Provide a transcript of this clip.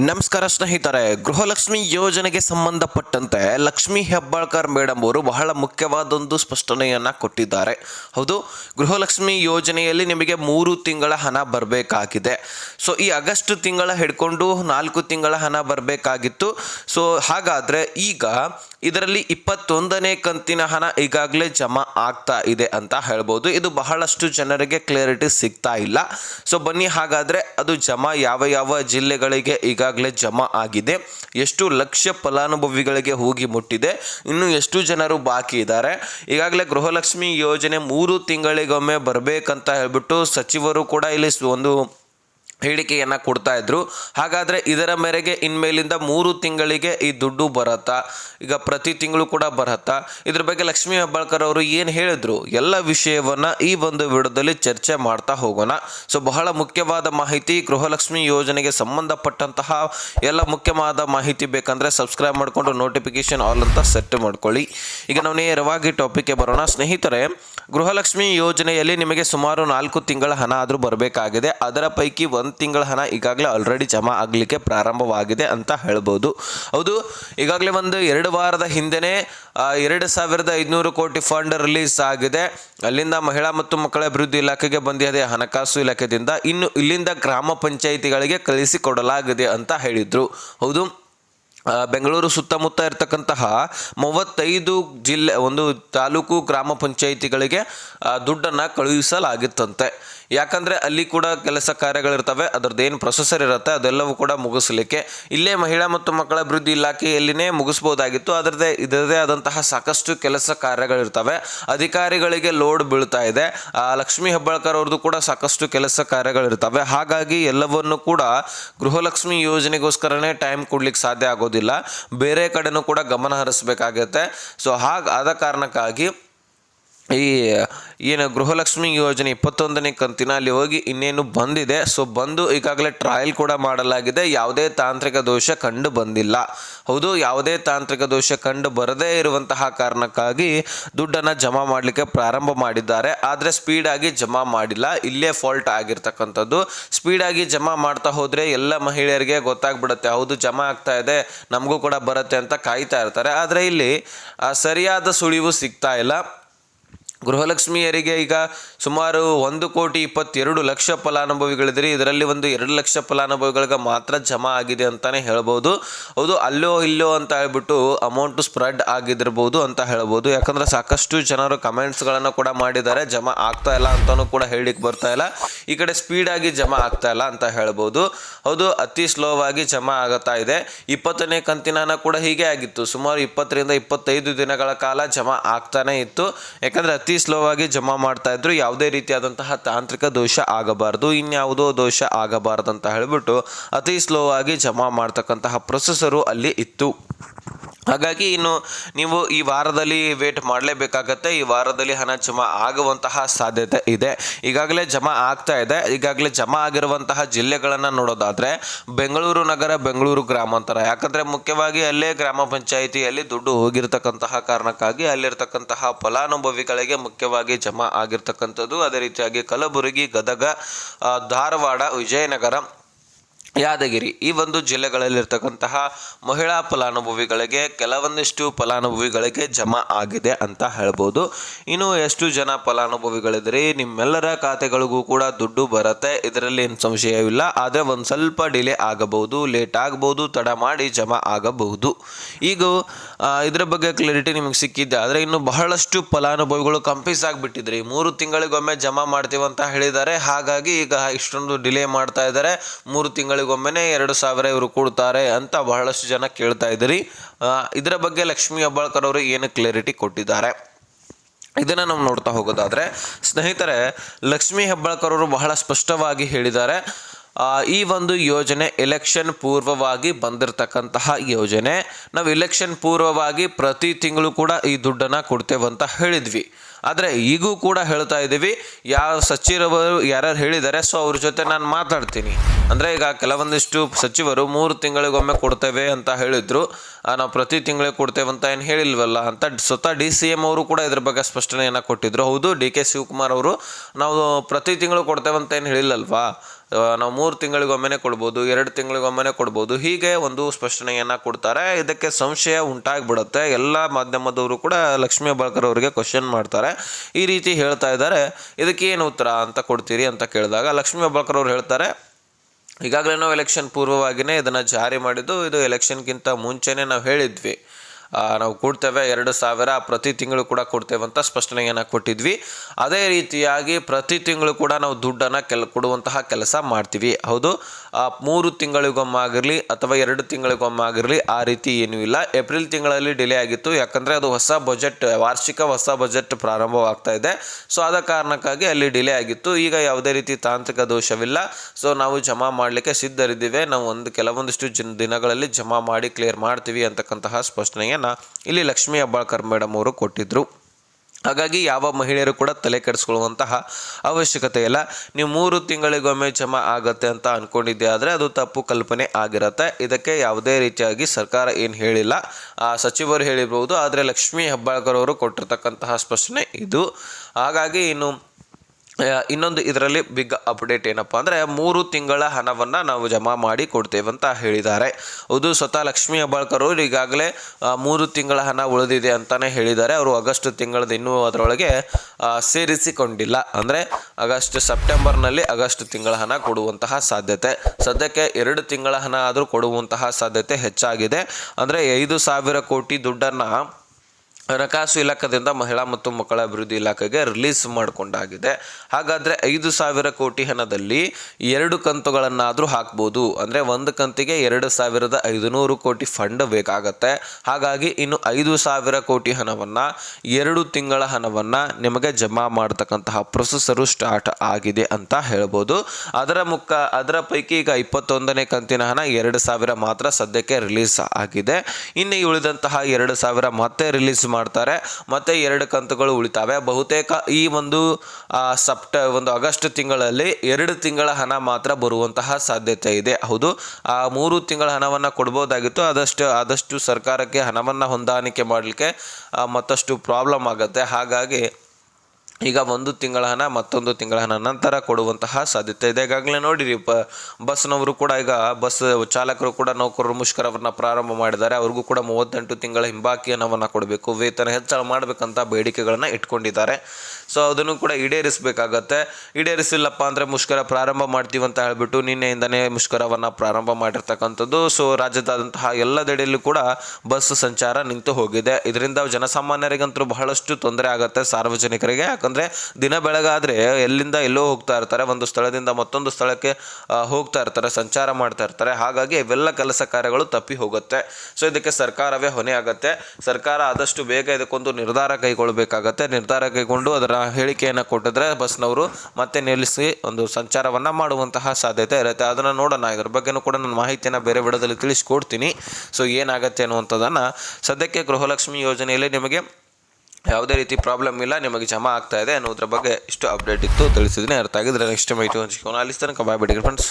ನಮಸ್ಕಾರ ಸ್ನೇಹಿತರೆ, ಗೃಹಲಕ್ಷ್ಮಿ ಯೋಜನೆಗೆ ಸಂಬಂಧಪಟ್ಟಂತೆ ಲಕ್ಷ್ಮಿ ಹೆಬ್ಬಾಳ್ಕರ್ ಮೇಡಮ್ ಅವರು ಬಹಳ ಮುಖ್ಯವಾದೊಂದು ಸ್ಪಷ್ಟನೆಯನ್ನು ಕೊಟ್ಟಿದ್ದಾರೆ. ಹೌದು, ಗೃಹಲಕ್ಷ್ಮಿ ಯೋಜನೆಯಲ್ಲಿ ನಿಮಗೆ ಮೂರು ತಿಂಗಳ ಹಣ ಬರಬೇಕಾಗಿದೆ. ಸೊ, ಈ ಆಗಸ್ಟ್ ತಿಂಗಳ ಹಿಡ್ಕೊಂಡು ನಾಲ್ಕು ತಿಂಗಳ ಹಣ ಬರಬೇಕಾಗಿತ್ತು. ಸೊ, ಹಾಗಾದರೆ ಈಗ ಇದರಲ್ಲಿ ಇಪ್ಪತ್ತೊಂದನೇ ಕಂತಿನ ಹಣ ಈಗಾಗಲೇ ಜಮಾ ಆಗ್ತಾ ಇದೆ ಅಂತ ಹೇಳ್ಬೋದು. ಇದು ಬಹಳಷ್ಟು ಜನರಿಗೆ ಕ್ಲಿಯರಿಟಿ ಸಿಗ್ತಾ ಇಲ್ಲ. ಸೊ ಬನ್ನಿ ಹಾಗಾದರೆ ಅದು ಜಮಾ ಯಾವ ಯಾವ ಜಿಲ್ಲೆಗಳಿಗೆ ಈಗಾಗಲೇ ಜಮಾ ಆಗಿದೆ. ಎಷ್ಟು ಲಕ್ಷ ಫಲಾನುಭವಿಗಳಿಗೆ ಹೋಗಿ ಮುಟ್ಟಿದೆ. ಇನ್ನು ಎಷ್ಟು ಜನರು ಬಾಕಿ ಇದ್ದಾರೆ. ಈಗಾಗಲೇ ಗೃಹಲಕ್ಷ್ಮಿ ಯೋಜನೆ ಮೂರು ತಿಂಗಳಿಗೊಮ್ಮೆ ಬರಬೇಕಂತ ಹೇಳ್ಬಿಟ್ಟು ಸಚಿವರು ಕೂಡ ಇಲ್ಲಿ ಒಂದು ಹೇಳಿಕೆಯನ್ನು ಕೊಡ್ತಾ ಇದ್ರು. ಹಾಗಾದರೆ ಇದರ ಮೇರೆಗೆ ಇನ್ಮೇಲಿಂದ ಮೂರು ತಿಂಗಳಿಗೆ ಈ ದುಡ್ಡು ಬರತ್ತಾ? ಈಗ ಪ್ರತಿ ತಿಂಗಳು ಕೂಡ ಬರತ್ತಾ? ಇದ್ರ ಬಗ್ಗೆ ಲಕ್ಷ್ಮೀ ಹೆಬ್ಬಾಳ್ಕರ್ ಅವರು ಏನು ಹೇಳಿದ್ರು? ಎಲ್ಲ ವಿಷಯವನ್ನು ಈ ಒಂದು ವಿಡಿಯೋದಲ್ಲಿ ಚರ್ಚೆ ಮಾಡ್ತಾ ಹೋಗೋಣ. ಸೊ ಬಹಳ ಮುಖ್ಯವಾದ ಮಾಹಿತಿ, ಗೃಹಲಕ್ಷ್ಮಿ ಯೋಜನೆಗೆ ಸಂಬಂಧಪಟ್ಟಂತಹ ಎಲ್ಲ ಮುಖ್ಯವಾದ ಮಾಹಿತಿ ಬೇಕಂದ್ರೆ ಸಬ್ಸ್ಕ್ರೈಬ್ ಮಾಡಿಕೊಂಡು ನೋಟಿಫಿಕೇಶನ್ ಆಲ್ ಅಂತ ಸೆಟ್ ಮಾಡ್ಕೊಳ್ಳಿ. ಈಗ ನಾವು ನೇರವಾಗಿ ಟಾಪಿಕ್ಗೆ ಬರೋಣ. ಸ್ನೇಹಿತರೆ, ಗೃಹಲಕ್ಷ್ಮಿ ಯೋಜನೆಯಲ್ಲಿ ನಿಮಗೆ ಸುಮಾರು ನಾಲ್ಕು ತಿಂಗಳ ಹಣ ಆದರೂ ಬರಬೇಕಾಗಿದೆ. ಅದರ ಪೈಕಿ ಒಂದು ತಿಂಗಳ ಹಣ ಈಗಾಗಲೇ ಆಲ್ರೆಡಿ ಜಮಾ ಆಗಲಿಕ್ಕೆ ಪ್ರಾರಂಭವಾಗಿದೆ ಅಂತ ಹೇಳ್ಬೋದು. ಹೌದು, ಈಗಾಗಲೇ ಒಂದು ಎರಡು ವಾರದ ಹಿಂದೆನೇ ಎರಡು ಸಾವಿರದ ಐದುನೂರು ಕೋಟಿ ಫಂಡ್ ರಿಲೀಸ್ ಆಗಿದೆ. ಅಲ್ಲಿಂದ ಮಹಿಳಾ ಮತ್ತು ಮಕ್ಕಳ ಅಭಿವೃದ್ಧಿ ಇಲಾಖೆಗೆ ಬಂದಿದೆ, ಹಣಕಾಸು ಇಲಾಖೆಯಿಂದ ಇನ್ನು ಇಲ್ಲಿಂದ ಗ್ರಾಮ ಪಂಚಾಯಿತಿಗಳಿಗೆ ಕಳಿಸಿಕೊಡಲಾಗಿದೆ ಅಂತ ಹೇಳಿದರು. ಹೌದು ಬೆಂಗಳೂರು ಸುತ್ತಮುತ್ತ ಇರತಕ್ಕಂತಹ ಮೂವತ್ತೈದು ಜಿಲ್ಲೆ, ಒಂದು ತಾಲೂಕು ಗ್ರಾಮ ಪಂಚಾಯಿತಿಗಳಿಗೆ ದುಡ್ಡನ್ನು ಕಳುಹಿಸಲಾಗಿತ್ತಂತೆ. ಯಾಕಂದರೆ ಅಲ್ಲಿ ಕೂಡ ಕೆಲಸ ಕಾರ್ಯಗಳಿರ್ತವೆ ಅದರದ್ದು ಏನು ಪ್ರೊಸೆಸರ್ ಇರುತ್ತೆ, ಅದೆಲ್ಲವೂ ಕೂಡ ಮುಗಿಸಲಿಕ್ಕೆ. ಇಲ್ಲೇ ಮಹಿಳಾ ಮತ್ತು ಮಕ್ಕಳ ಅಭಿವೃದ್ಧಿ ಇಲಾಖೆಯಲ್ಲಿನೇ ಮುಗಿಸ್ಬೋದಾಗಿತ್ತು ಅದರದೇ ಇದರದೇ ಆದಂತಹ ಸಾಕಷ್ಟು ಕೆಲಸ ಕಾರ್ಯಗಳಿರ್ತವೆ. ಅಧಿಕಾರಿಗಳಿಗೆ ಲೋಡ್ ಬೀಳ್ತಾ ಇದೆ. ಲಕ್ಷ್ಮೀ ಹೆಬ್ಬಾಳ್ಕರ್ ಅವ್ರದ್ದು ಕೂಡ ಸಾಕಷ್ಟು ಕೆಲಸ ಕಾರ್ಯಗಳಿರ್ತವೆ. ಹಾಗಾಗಿ ಎಲ್ಲವನ್ನು ಕೂಡ ಗೃಹಲಕ್ಷ್ಮಿ ಯೋಜನೆಗೋಸ್ಕರನೇ ಟೈಮ್ ಕೊಡ್ಲಿಕ್ಕೆ ಸಾಧ್ಯ ಆಗೋದಿಲ್ಲ. ಬೇರೆ ಕಡೆನೂ ಕೂಡ ಗಮನ ಹರಿಸ್ಬೇಕಾಗತ್ತೆ. ಸೊ ಹಾಗೆ ಆದ ಕಾರಣಕ್ಕಾಗಿ ಈ, ಏನು ಗೃಹಲಕ್ಷ್ಮಿ ಯೋಜನೆ ಇಪ್ಪತ್ತೊಂದನೇ ಕಂತಿನ ಅಲ್ಲಿ ಹೋಗಿ ಇನ್ನೇನು ಬಂದಿದೆ. ಸೊ ಬಂದು ಈಗಾಗಲೇ ಟ್ರಯಲ್ ಕೂಡ ಮಾಡಲಾಗಿದೆ. ಯಾವುದೇ ತಾಂತ್ರಿಕ ದೋಷ ಕಂಡು ಬಂದಿಲ್ಲ. ಹೌದು, ಯಾವುದೇ ತಾಂತ್ರಿಕ ದೋಷ ಕಂಡು ಬರದೇ ಇರುವಂತಹ ಕಾರಣಕ್ಕಾಗಿ ದುಡ್ಡನ್ನು ಜಮಾ ಮಾಡಲಿಕ್ಕೆ ಪ್ರಾರಂಭ ಮಾಡಿದ್ದಾರೆ. ಆದರೆ ಸ್ಪೀಡಾಗಿ ಜಮಾ ಮಾಡಿಲ್ಲ. ಇಲ್ಲೇ ಫಾಲ್ಟ್ ಆಗಿರ್ತಕ್ಕಂಥದ್ದು. ಸ್ಪೀಡಾಗಿ ಜಮಾ ಮಾಡ್ತಾ ಹೋದರೆ ಎಲ್ಲ ಮಹಿಳೆಯರಿಗೆ ಗೊತ್ತಾಗ್ಬಿಡುತ್ತೆ. ಹೌದು, ಜಮಾ ಆಗ್ತಾ ಇದೆ. ನಮಗೂ ಕೂಡ ಬರುತ್ತೆ ಅಂತ ಕಾಯ್ತಾ ಇರ್ತಾರೆ. ಆದರೆ ಇಲ್ಲಿ ಸರಿಯಾದ ಸುಳಿವು ಸಿಗ್ತಾ ಇಲ್ಲ. ಗೃಹಲಕ್ಷ್ಮಿಯರಿಗೆ ಈಗ ಸುಮಾರು ಒಂದು ಕೋಟಿ ಇಪ್ಪತ್ತೆರಡು ಲಕ್ಷ ಫಲಾನುಭವಿಗಳಿದ್ರಿ ಇದರಲ್ಲಿ ಒಂದು ಎರಡು ಲಕ್ಷ ಫಲಾನುಭವಿಗಳಿಗೆ ಮಾತ್ರ ಜಮಾ ಆಗಿದೆ ಅಂತಲೇ ಹೇಳ್ಬೋದು. ಹೌದು, ಅಲ್ಲೋ ಇಲ್ಲೋ ಅಂತ ಹೇಳ್ಬಿಟ್ಟು ಅಮೌಂಟು ಸ್ಪ್ರೆಡ್ ಆಗಿದ್ದಿರ್ಬೋದು ಅಂತ ಹೇಳ್ಬೋದು. ಯಾಕಂದರೆ ಸಾಕಷ್ಟು ಜನರು ಕಮೆಂಟ್ಸ್ಗಳನ್ನು ಕೂಡ ಮಾಡಿದ್ದಾರೆ. ಜಮಾ ಆಗ್ತಾ ಇಲ್ಲ ಅಂತಲೂ ಕೂಡ ಹೇಳಿಕ್ಕೆ ಬರ್ತಾ ಇಲ್ಲ. ಈ ಕಡೆ ಸ್ಪೀಡಾಗಿ ಜಮಾ ಆಗ್ತಾ ಇಲ್ಲ ಅಂತ ಹೇಳ್ಬೋದು. ಹೌದು, ಅತಿ ಸ್ಲೋವಾಗಿ ಜಮಾ ಆಗುತ್ತಾ ಇದೆ. ಇಪ್ಪತ್ತನೇ ಕಂತಿನ ಕೂಡ ಹೀಗೆ ಆಗಿತ್ತು. ಸುಮಾರು ಇಪ್ಪತ್ತರಿಂದ ಇಪ್ಪತ್ತೈದು ದಿನಗಳ ಕಾಲ ಜಮಾ ಆಗ್ತಾನೆ ಇತ್ತು. ಯಾಕಂದರೆ ಅತಿ ಸ್ಲೋ ಆಗಿ ಜಮಾ ಮಾಡ್ತಾ ಇದ್ರು, ಯಾವುದೇ ರೀತಿಯಾದಂತಹ ತಾಂತ್ರಿಕ ದೋಷ ಆಗಬಾರ್ದು, ಇನ್ಯಾವುದೋ ದೋಷ ಆಗಬಾರ್ದು ಅಂತ ಹೇಳಿಬಿಟ್ಟು ಅತಿ ಸ್ಲೋ ಆಗಿ ಜಮಾ ಮಾಡ್ತಕ್ಕಂತಹ ಪ್ರೊಸೆಸರು ಅಲ್ಲಿ ಇತ್ತು. ಹಾಗಾಗಿ ಇನ್ನು ನೀವು ಈ ವಾರದಲ್ಲಿ ವೇಟ್ ಮಾಡಲೇಬೇಕಾಗತ್ತೆ. ಈ ವಾರದಲ್ಲಿ ಹಣ ಜಮಾ ಆಗುವಂತಹ ಸಾಧ್ಯತೆ ಇದೆ. ಈಗಾಗಲೇ ಜಮಾ ಆಗ್ತಾ ಇದೆ. ಈಗಾಗಲೇ ಜಮಾ ಆಗಿರುವಂತಹ ಜಿಲ್ಲೆಗಳನ್ನು ನೋಡೋದಾದರೆ ಬೆಂಗಳೂರು ನಗರ, ಬೆಂಗಳೂರು ಗ್ರಾಮಾಂತರ. ಯಾಕಂದರೆ ಮುಖ್ಯವಾಗಿ ಅಲ್ಲೇ ಗ್ರಾಮ ಪಂಚಾಯಿತಿಯಲ್ಲಿ ದುಡ್ಡು ಹೋಗಿರ್ತಕ್ಕಂತಹ ಕಾರಣಕ್ಕಾಗಿ ಅಲ್ಲಿರ್ತಕ್ಕಂತಹ ಫಲಾನುಭವಿಗಳಿಗೆ ಮುಖ್ಯವಾಗಿ ಜಮಾ ಆಗಿರ್ತಕ್ಕಂಥದ್ದು. ಅದೇ ರೀತಿಯಾಗಿ ಕಲಬುರಗಿ, ಗದಗ ಧಾರವಾಡ, ವಿಜಯನಗರ ಯಾದಗಿರಿ. ಈ ಒಂದು ಜಿಲ್ಲೆಗಳಲ್ಲಿರ್ತಕ್ಕಂತಹ ಮಹಿಳಾ ಫಲಾನುಭವಿಗಳಿಗೆ ಕೆಲವೊಂದಿಷ್ಟು ಫಲಾನುಭವಿಗಳಿಗೆ ಜಮಾ ಆಗಿದೆ ಅಂತ ಹೇಳ್ಬೋದು. ಇನ್ನು ಎಷ್ಟು ಜನ ಫಲಾನುಭವಿಗಳಿದ್ರಿ? ನಿಮ್ಮೆಲ್ಲರ ಖಾತೆಗಳಿಗೂ ಕೂಡ ದುಡ್ಡು ಬರುತ್ತೆ. ಇದರಲ್ಲಿ ಏನು ಸಂಶಯವಿಲ್ಲ. ಆದರೆ ಒಂದು ಸ್ವಲ್ಪ ಡಿಲೇ ಆಗಬಹುದು, ಲೇಟ್ ಆಗಬಹುದು, ತಡ ಮಾಡಿ ಜಮಾ ಆಗಬಹುದು. ಈಗ ಇದರ ಬಗ್ಗೆ ಕ್ಲಾರಿಟಿ ನಿಮಗೆ ಸಿಕ್ಕಿದ್ದೆ. ಆದರೆ ಇನ್ನು ಬಹಳಷ್ಟು ಫಲಾನುಭವಿಗಳು ಕಂಪೀಸ್ ಆಗಿಬಿಟ್ಟಿದ್ರಿ. ಮೂರು ತಿಂಗಳಿಗೊಮ್ಮೆ ಜಮಾ ಮಾಡ್ತೀವಂತ ಹೇಳಿದ್ದಾರೆ. ಹಾಗಾಗಿ ಈಗ ಇಷ್ಟೊಂದು ಡಿಲೇ ಮಾಡ್ತಾ ಇದ್ದಾರೆ. ಮೂರು ತಿಂಗಳಿಗೊಮ್ಮೆನೇ ಎರಡು ಸಾವಿರ ಇವರು ಕೊಡ್ತಾರೆ ಅಂತ ಬಹಳಷ್ಟು ಜನ ಕೇಳ್ತಾ ಇದ್ದೀರಿ ಇದರ ಬಗ್ಗೆ ಲಕ್ಷ್ಮೀ ಹೆಬ್ಬಾಳ್ಕರ್ ಅವರು ಏನು ಕ್ಲಾರಿಟಿ ಕೊಟ್ಟಿದ್ದಾರೆ ಇದನ್ನು ನಾವು ನೋಡ್ತಾ ಹೋಗೋದಾದರೆ ಸ್ನೇಹಿತರೆ ಲಕ್ಷ್ಮೀ ಹೆಬ್ಬಾಳ್ಕರ್ ಅವರು ಬಹಳ ಸ್ಪಷ್ಟವಾಗಿ ಹೇಳಿದ್ದಾರೆ ಈ ಒಂದು ಯೋಜನೆ ಎಲೆಕ್ಷನ್ ಪೂರ್ವವಾಗಿ ಬಂದಿರತಕ್ಕಂತಹ ಯೋಜನೆ ನಾವು ಎಲೆಕ್ಷನ್ ಪೂರ್ವವಾಗಿ ಪ್ರತಿ ತಿಂಗಳು ಕೂಡ ಈ ದುಡ್ಡನ್ನು ಕೊಡ್ತೇವೆ ಅಂತ ಹೇಳಿದ್ವಿ ಆದರೆ ಈಗೂ ಕೂಡ ಹೇಳ್ತಾ ಇದ್ದೀವಿ ಯಾವ ಸಚಿವರು ಯಾರ್ಯಾರು ಹೇಳಿದ್ದಾರೆ ಸೊ ಅವ್ರ ಜೊತೆ ನಾನು ಮಾತಾಡ್ತೀನಿ. ಅಂದರೆ ಈಗ ಕೆಲವೊಂದಿಷ್ಟು ಸಚಿವರು ಮೂರು ತಿಂಗಳಿಗೊಮ್ಮೆ ಕೊಡ್ತೇವೆ ಅಂತ ಹೇಳಿದರು ನಾವು ಪ್ರತಿ ತಿಂಗಳಿಗೆ ಕೊಡ್ತೇವೆ ಅಂತ ಏನು ಹೇಳಿಲ್ವಲ್ಲ ಅಂತ ಸ್ವತಃ ಡಿ ಸಿ ಎಂ ಅವರು ಕೂಡ ಇದ್ರ ಬಗ್ಗೆ ಸ್ಪಷ್ಟನೆಯನ್ನು ಕೊಟ್ಟಿದ್ದರು ಹೌದು, ಡಿ ಕೆ ಶಿವಕುಮಾರ್ ಅವರು, ನಾವು ಪ್ರತಿ ತಿಂಗಳು ಕೊಡ್ತೇವೆ ಅಂತ ಏನು ಹೇಳಿಲ್ಲಲ್ವಾ? ನಾವು ಮೂರು ತಿಂಗಳಿಗೊಮ್ಮೆನೇ ಕೊಡ್ಬೋದು, ಎರಡು ತಿಂಗಳಿಗೊಮ್ಮೆನೇ ಕೊಡ್ಬೋದು. ಹೀಗೆ ಒಂದು ಸ್ಪಷ್ಟನೆಯನ್ನು ಕೊಡ್ತಾರೆ. ಇದಕ್ಕೆ ಸಂಶಯ ಉಂಟಾಗಿಬಿಡುತ್ತೆ. ಎಲ್ಲ ಮಾಧ್ಯಮದವರು ಕೂಡ ಲಕ್ಷ್ಮೀ ಬಾಳ್ಕರ್ ಅವರಿಗೆ ಕ್ವಶನ್ ಮಾಡ್ತಾರೆ. ಈ ರೀತಿ ಹೇಳ್ತಾ ಇದ್ದಾರೆ. ಇದಕ್ಕೆ ಏನು ಉತ್ತರ ಅಂತ ಕೊಡ್ತೀರಿ ಅಂತ ಕೇಳಿದಾಗ ಲಕ್ಷ್ಮೀ ಹೆಬ್ಬಾಳ್ಕರ್ ಅವರು ಹೇಳ್ತಾರೆ, ಈಗಾಗಲೇ ನಾವು ಎಲೆಕ್ಷನ್ ಪೂರ್ವವಾಗಿಯೇ ಇದನ್ನು ಜಾರಿ ಮಾಡಿದ್ದು. ಇದು ಎಲೆಕ್ಷನ್ಗಿಂತ ಮುಂಚೆನೇ ನಾವು ಹೇಳಿದ್ವಿ. ನಾವು ಕೊಡ್ತೇವೆ. ಎರಡು ಸಾವಿರ ಪ್ರತಿ ತಿಂಗಳು ಕೂಡ ಕೊಡ್ತೇವೆ ಅಂತ ಸ್ಪಷ್ಟನೆಯನ್ನು ಕೊಟ್ಟಿದ್ವಿ. ಅದೇ ರೀತಿಯಾಗಿ ಪ್ರತಿ ತಿಂಗಳು ಕೂಡ ನಾವು ದುಡ್ಡನ್ನು ಕೆಲ, ಕೊಡುವಂತಹ ಕೆಲಸ ಮಾಡ್ತೀವಿ. ಹೌದು? ಮೂರು ತಿಂಗಳಿಗೊಮ್ಮಾಗಿರಲಿ ಅಥವಾ ಎರಡು ತಿಂಗಳಿಗೊಮ್ಮಾಗಿರಲಿ ಆ ರೀತಿ ಏನೂ ಇಲ್ಲ. ಏಪ್ರಿಲ್ ತಿಂಗಳಲ್ಲಿ ಡಿಲೇ ಆಗಿತ್ತು. ಯಾಕಂದರೆ ಅದು ಹೊಸ ಬಜೆಟ್, ವಾರ್ಷಿಕ ಹೊಸ ಬಜೆಟ್ ಪ್ರಾರಂಭವಾಗ್ತಾ ಇದೆ. ಸೊ, ಆದ ಕಾರಣಕ್ಕಾಗಿ ಅಲ್ಲಿ ಡಿಲೇ ಆಗಿತ್ತು. ಈಗ ಯಾವುದೇ ರೀತಿ ತಾಂತ್ರಿಕ ದೋಷವಿಲ್ಲ. ಸೊ, ನಾವು ಜಮಾ ಮಾಡಲಿಕ್ಕೆ ಸಿದ್ಧರಿದ್ದೀವಿ. ನಾವು ಒಂದು, ಕೆಲವೊಂದಿಷ್ಟು ದಿನಗಳಲ್ಲಿ ಜಮಾ ಮಾಡಿ ಕ್ಲಿಯರ್ ಮಾಡ್ತೀವಿ ಅಂತಕ್ಕಂತಹ ಸ್ಪಷ್ಟನೆಯನ್ನು ಇಲ್ಲಿ ಲಕ್ಷ್ಮೀ ಹೆಬ್ಬಾಳ್ಕರ್ ಮೇಡಮ್ ಅವರು ಕೊಟ್ಟಿದ್ದರು ಹಾಗಾಗಿ ಯಾವ ಮಹಿಳೆಯರು ಕೂಡ ತಲೆ ಕೆಡಿಸ್ಕೊಳ್ಳುವಂತಹ ಅವಶ್ಯಕತೆ ಇಲ್ಲ. ನೀವು ಮೂರು ತಿಂಗಳಿಗೊಮ್ಮೆ ಜಮಾ ಆಗತ್ತೆ ಅಂತ ಅಂದ್ಕೊಂಡಿದ್ದೆ ಆದರೆ ಅದು ತಪ್ಪು ಕಲ್ಪನೆ ಆಗಿರುತ್ತೆ. ಇದಕ್ಕೆ ಯಾವುದೇ ರೀತಿಯಾಗಿ ಸರ್ಕಾರ ಏನು ಹೇಳಿಲ್ಲ. ಆ, ಸಚಿವರು ಹೇಳಿರ್ಬೋದು ಆದರೆ ಲಕ್ಷ್ಮೀ ಹೆಬ್ಬಾಳ್ಕರ್ ಅವರು ಕೊಟ್ಟಿರ್ತಕ್ಕಂತಹ ಸ್ಪಷ್ಟನೆ ಇದು. ಹಾಗಾಗಿ ಇನ್ನು ಇನ್ನೊಂದು ಇದರಲ್ಲಿ ಬಿಗ್ ಅಪ್ಡೇಟ್ ಏನಪ್ಪ ಅಂದರೆ ಮೂರು ತಿಂಗಳ ಹಣವನ್ನು ನಾವು ಜಮಾ ಮಾಡಿ ಕೊಡ್ತೇವೆ ಅಂತ ಹೇಳಿದ್ದಾರೆ. ಹೌದು ಸ್ವತಃ ಲಕ್ಷ್ಮೀ ಹೆಬ್ಬಾಳ್ಕರ್ ಅವರು ಈಗಾಗಲೇ ಮೂರು ತಿಂಗಳ ಹಣ ಉಳಿದಿದೆ ಅಂತಲೇ ಹೇಳಿದ್ದಾರೆ. ಅವರು ಆಗಸ್ಟ್ ತಿಂಗಳದ ಇನ್ನೂ ಅದರೊಳಗೆ ಸೇರಿಸಿಕೊಂಡಿಲ್ಲ. ಅಂದರೆ ಆಗಸ್ಟ್ ಸೆಪ್ಟೆಂಬರ್ನಲ್ಲಿ ಆಗಸ್ಟ್ ತಿಂಗಳ ಹಣ ಕೊಡುವಂತಹ ಸಾಧ್ಯತೆ. ಸದ್ಯಕ್ಕೆ ಎರಡು ತಿಂಗಳ ಹಣ ಆದರೂ ಕೊಡುವಂತಹ ಸಾಧ್ಯತೆ ಹೆಚ್ಚಾಗಿದೆ. ಅಂದರೆ ಐದು ಸಾವಿರ ಕೋಟಿ ದುಡ್ಡನ್ನು ಹಣಕಾಸು ಇಲಾಖೆಯಿಂದ ಮಹಿಳಾ ಮತ್ತು ಮಕ್ಕಳ ಅಭಿವೃದ್ಧಿ ಇಲಾಖೆಗೆ ರಿಲೀಸ್ ಮಾಡಿಕೊಂಡಾಗಿದೆ. ಹಾಗಾದರೆ ಐದು ಸಾವಿರ ಕೋಟಿ ಹಣದಲ್ಲಿ ಎರಡು ಕಂತುಗಳನ್ನಾದರೂ ಹಾಕ್ಬೋದು. ಅಂದರೆ ಒಂದು ಕಂತಿಗೆ ಎರಡು ಸಾವಿರದ ಐದುನೂರು ಕೋಟಿ ಫಂಡ್ ಬೇಕಾಗತ್ತೆ. ಹಾಗಾಗಿ ಇನ್ನು ಐದು ಸಾವಿರ ಕೋಟಿ ಹಣವನ್ನು ಎರಡು ತಿಂಗಳ ಹಣವನ್ನು ನಿಮಗೆ ಜಮಾ ಮಾಡತಕ್ಕಂತಹ ಪ್ರೊಸೆಸರು ಸ್ಟಾರ್ಟ್ ಆಗಿದೆ ಅಂತ ಹೇಳ್ಬೋದು. ಅದರ ಮುಖ, ಅದರ ಪೈಕಿ ಈಗ ಇಪ್ಪತ್ತೊಂದನೇ ಕಂತಿನ ಹಣ ಎರಡು ಸಾವಿರ ಮಾತ್ರ ಸದ್ಯಕ್ಕೆ ರಿಲೀಸ್ ಆಗಿದೆ. ಇನ್ನು ಉಳಿದಂತಹ ಎರಡು ಸಾವಿರ ಮತ್ತೆ ರಿಲೀಸ್ ಮಾಡ್ತಾರೆ. ಮತ್ತೆ ಎರಡು ಕಂತುಗಳು ಉಳಿತಾವೆ. ಬಹುತೇಕ ಈ ಒಂದು ಸಪ್ಟ, ಒಂದು ಆಗಸ್ಟ್ ತಿಂಗಳಲ್ಲಿ ಎರಡು ತಿಂಗಳ ಹಣ ಮಾತ್ರ ಬರುವಂತಹ ಸಾಧ್ಯತೆ ಇದೆ. ಹೌದು. ಆ, ಮೂರು ತಿಂಗಳ ಹಣವನ್ನು ಕೊಡ್ಬೋದಾಗಿತ್ತು. ಆದಷ್ಟು ಆದಷ್ಟು ಸರ್ಕಾರಕ್ಕೆ ಹಣವನ್ನು ಹೊಂದಾಣಿಕೆ ಮಾಡಲಿಕ್ಕೆ ಮತ್ತಷ್ಟು ಪ್ರಾಬ್ಲಮ್ ಆಗುತ್ತೆ. ಹಾಗಾಗಿ ಈಗ ಒಂದು ತಿಂಗಳ ಹಣ, ಮತ್ತೊಂದು ತಿಂಗಳ ಹಣ ನಂತರ ಕೊಡುವಂತಹ ಸಾಧ್ಯತೆ ಇದೆ. ಈಗಾಗಲೇ ನೋಡಿರಿ, ಪ, ಬಸ್ನವರು ಕೂಡ ಈಗ ಬಸ್ ಚಾಲಕರು ಕೂಡ ನೌಕರರು ಮುಷ್ಕರವನ್ನು ಪ್ರಾರಂಭ ಮಾಡಿದ್ದಾರೆ. ಅವ್ರಿಗೂ ಕೂಡ ಮೂವತ್ತೆಂಟು ತಿಂಗಳ ಹಿಂಬಾಕಿ ಹಣವನ್ನು ಕೊಡಬೇಕು. ವೇತನ ಹೆಚ್ಚಳ ಮಾಡಬೇಕಂತ ಬೇಡಿಕೆಗಳನ್ನು ಇಟ್ಕೊಂಡಿದ್ದಾರೆ. ಸೊ, ಅದನ್ನು ಕೂಡ ಈಡೇರಿಸಬೇಕಾಗತ್ತೆ. ಈಡೇರಿಸಿಲ್ಲಪ್ಪ ಅಂದರೆ ಮುಷ್ಕರ ಪ್ರಾರಂಭ ಮಾಡ್ತೀವಿ ಅಂತ ಹೇಳಿಬಿಟ್ಟು ನಿನ್ನೆಯಿಂದನೇ ಮುಷ್ಕರವನ್ನು ಪ್ರಾರಂಭ ಮಾಡಿರ್ತಕ್ಕಂಥದ್ದು. ಸೊ ರಾಜ್ಯದಾದಂತಹ ಎಲ್ಲದೆಡೆಯಲ್ಲೂ ಕೂಡ ಬಸ್ ಸಂಚಾರ ನಿಂತು ಹೋಗಿದೆ. ಇದರಿಂದ ಜನಸಾಮಾನ್ಯರಿಗಂತೂ ಬಹಳಷ್ಟು ತೊಂದರೆ ಆಗುತ್ತೆ ಸಾರ್ವಜನಿಕರಿಗೆ. ದಿನ ಬೆಳಗಾದರೆ ಎಲ್ಲಿಂದ ಎಲ್ಲೋ ಹೋಗ್ತಾ ಇರ್ತಾರೆ, ಒಂದು ಸ್ಥಳದಿಂದ ಮತ್ತೊಂದು ಸ್ಥಳಕ್ಕೆ ಹೋಗ್ತಾ ಇರ್ತಾರೆ, ಸಂಚಾರ ಮಾಡ್ತಾ ಇರ್ತಾರೆ. ಹಾಗಾಗಿ ಇವೆಲ್ಲ ಕೆಲಸ ಕಾರ್ಯಗಳು ತಪ್ಪಿ ಹೋಗುತ್ತೆ. ಸೊ ಇದಕ್ಕೆ ಸರ್ಕಾರವೇ ಹೊಣೆ ಆಗುತ್ತೆ. ಸರ್ಕಾರ ಆದಷ್ಟು ಬೇಗ ಇದಕ್ಕೊಂದು ನಿರ್ಧಾರ ಕೈಗೊಳ್ಳಬೇಕಾಗತ್ತೆ ನಿರ್ಧಾರ ಕೈಗೊಂಡು ಅದರ ಹೇಳಿಕೆಯನ್ನು ಕೊಟ್ಟಿದ್ರೆ ಬಸ್ನವರು ಮತ್ತೆ ನಿಲ್ಲಿಸಿ ಒಂದು ಸಂಚಾರವನ್ನು ಮಾಡುವಂತಹ ಸಾಧ್ಯತೆ ಇರುತ್ತೆ. ಅದನ್ನು ನೋಡೋಣ. ಇದ್ರ ಬಗ್ಗೆನೂ ಕೂಡ ನಾನು ಮಾಹಿತಿಯನ್ನು ಬೇರೆ ವಿಡದಲ್ಲಿ ತಿಳಿಸ್ಕೊಡ್ತೀನಿ. ಸೊ ಏನಾಗುತ್ತೆ ಅನ್ನುವಂಥದ್ದನ್ನು ಸದ್ಯಕ್ಕೆ ಗೃಹಲಕ್ಷ್ಮಿ ಯೋಜನೆಯಲ್ಲಿ ನಿಮಗೆ ಯಾವುದೇ ರೀತಿ ಪ್ರಾಬ್ಲಮ್ ಇಲ್ಲ, ನಿಮಗೆ ಜಮಾ ಆಗ್ತಾ ಇದೆ ಅನ್ನೋದ್ರ ಬಗ್ಗೆ ಇಷ್ಟು ಅಪ್ಡೇಟ್ ಇತ್ತು. ತಿಳಿಸಿದ್ದೀನಿ ಅರ್ಥ ಆಗಿದ್ರೆ ನೆಕ್ಸ್ಟ್ ಟೈಮ್ ಹಂಚಿಕೊಂಡು ಅಲ್ಲಿ ತನಕ ಬಾಯ್ ಬಿಡಿ ಫ್ರೆಂಡ್ಸ್